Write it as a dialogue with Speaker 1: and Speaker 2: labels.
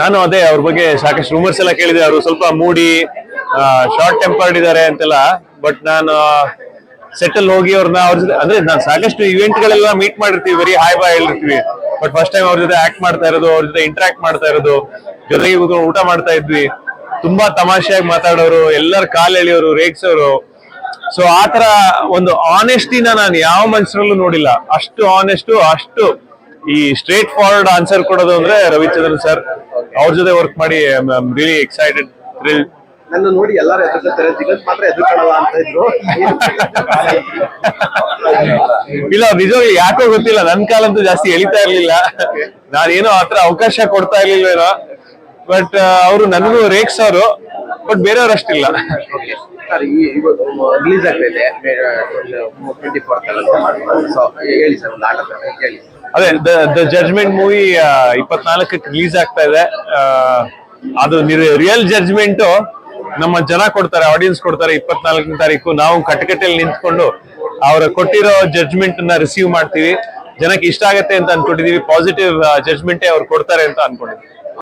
Speaker 1: ನಾನು ಅದೇ ಅವ್ರ ಬಗ್ಗೆ ಸಾಕಷ್ಟು ರೂಮರ್ಸ್ ಎಲ್ಲ ಕೇಳಿದೆ ಅವರು ಸ್ವಲ್ಪ ಮೂಡಿ ಶಾರ್ಟ್ ಟೆಂಪರ್ಡ್ ಇದಾರೆ ಅಂತೆಲ್ಲ ಬಟ್ ನಾನು ಸೆಟ್ ಹೋಗಿ ಅವ್ರನ್ನ ಅವ್ರ ಜೊತೆ ಅಂದ್ರೆ ನಾನು ಸಾಕಷ್ಟು ಇವೆಂಟ್ ಗಳೆಲ್ಲ ಮೀಟ್ ಮಾಡಿರ್ತೀವಿ, ಬರೀ ಹಾಯ್ ಬಾಯ್ ಹೇಳಿರ್ತೀವಿ. ಬಟ್ ಫಸ್ಟ್ ಟೈಮ್ ಅವ್ರ ಜೊತೆ ಆಕ್ಟ್ ಮಾಡ್ತಾ ಇರೋದು, ಅವ್ರ ಜೊತೆ ಇಂಟ್ರಾಕ್ಟ್ ಮಾಡ್ತಾ ಇರೋದು, ಜೊತೆಗೆ ಊಟ ಮಾಡ್ತಾ ಇದ್ವಿ. ತುಂಬಾ ತಮಾಷೆಯಾಗಿ ಮಾತಾಡೋರು ಎಲ್ಲರ ಕಾಲ್ ಎಳೆಯೋರು ರೇಗ್ಸೋರು. ಸೊ ಆತರ ಒಂದು ಆನೆಸ್ಟಿನ ನಾನು ಯಾವ ಮನುಷ್ಯರಲ್ಲೂ ನೋಡಿಲ್ಲ. ಅಷ್ಟು ಆನೆಸ್ಟು ಅಷ್ಟು ಈ ಸ್ಟ್ರೇಟ್ ಫಾರ್ವರ್ಡ್ ಆನ್ಸರ್ ಕೊಡೋದು ಅಂದ್ರೆ ರವಿಚಂದ್ರನ್ ಸರ್ ಅವ್ರ ಜೊತೆ ವರ್ಕ್ ಮಾಡಿ ರಿಯಲಿ ಎಕ್ಸೈಟೆಡ್ ಥ್ರಿಲ್
Speaker 2: ನನ್ನ ನೋಡಿ ಎಲ್ಲರೂ ಎದುರ್ಕೊತಾರೆ ಮಾತ್ರ ಎದುರ್ಕೊಳ್ಳಲ್ಲ ಅಂತ ಇದ್ರು.
Speaker 1: ಇಲ್ಲ ನಿಜವಾಗಿ ಯಾಕೋ ಗೊತ್ತಿಲ್ಲ. ನನ್ ಕಾಲಂತೂ ಜಾಸ್ತಿ ಎಳಿತಾ ಇರ್ಲಿಲ್ಲ. ನಾನೇನೋ ಆತರ ಅವಕಾಶ ಕೊಡ್ತಾ ಇರ್ಲಿಲ್ವೇನೋ. ಬಟ್ ಅವರು ನನಗೂ ರೇಗ್ಸೋರು ಬಟ್ ಬೇರೆಯವ್ರು ಅಷ್ಟಿಲ್ಲ
Speaker 2: ಸರ್ ಈ ರಿಲೀಸ್ ಆಗ್ತಾ ಇದೆ. ಟ್ವೆಂಟಿ ಫೋರ್ತ್ ಸೊ ಹೇಳಿ ಸರ್ ಒಂದು ಆಟ ಹೇಳಿ.
Speaker 1: ಅದೇ ದ ಜಡ್ಜ್ಮೆಂಟ್ ಮೂವಿ ಇಪ್ಪತ್ನಾಲ್ಕಕ್ಕೆ ರಿಲೀಸ್ ಆಗ್ತಾ ಇದೆ. ಅದು ರಿಯಲ್ ಜಡ್ಜ್ಮೆಂಟ್ ನಮ್ಮ ಜನ ಕೊಡ್ತಾರೆ ಆಡಿಯನ್ಸ್ ಕೊಡ್ತಾರೆ ಇಪ್ಪತ್ನಾಲ್ಕನೇ ತಾರೀಕು. ನಾವು ಕಟಕಟೆಯಲ್ಲಿ ನಿಂತ್ಕೊಂಡು ಅವರ ಕೊಟ್ಟಿರೋ ಜಡ್ಜ್ಮೆಂಟ್ನ ರಿಸೀವ್ ಮಾಡ್ತೀವಿ. ಜನಕ್ಕೆ ಇಷ್ಟ ಆಗತ್ತೆ ಅಂತ ಅನ್ಕೊಂಡಿದೀವಿ. ಪಾಸಿಟಿವ್ ಜಡ್ಜ್ಮೆಂಟೇ ಅವ್ರು ಕೊಡ್ತಾರೆ ಅಂತ ಅನ್ಕೊಂಡಿದ್ವಿ.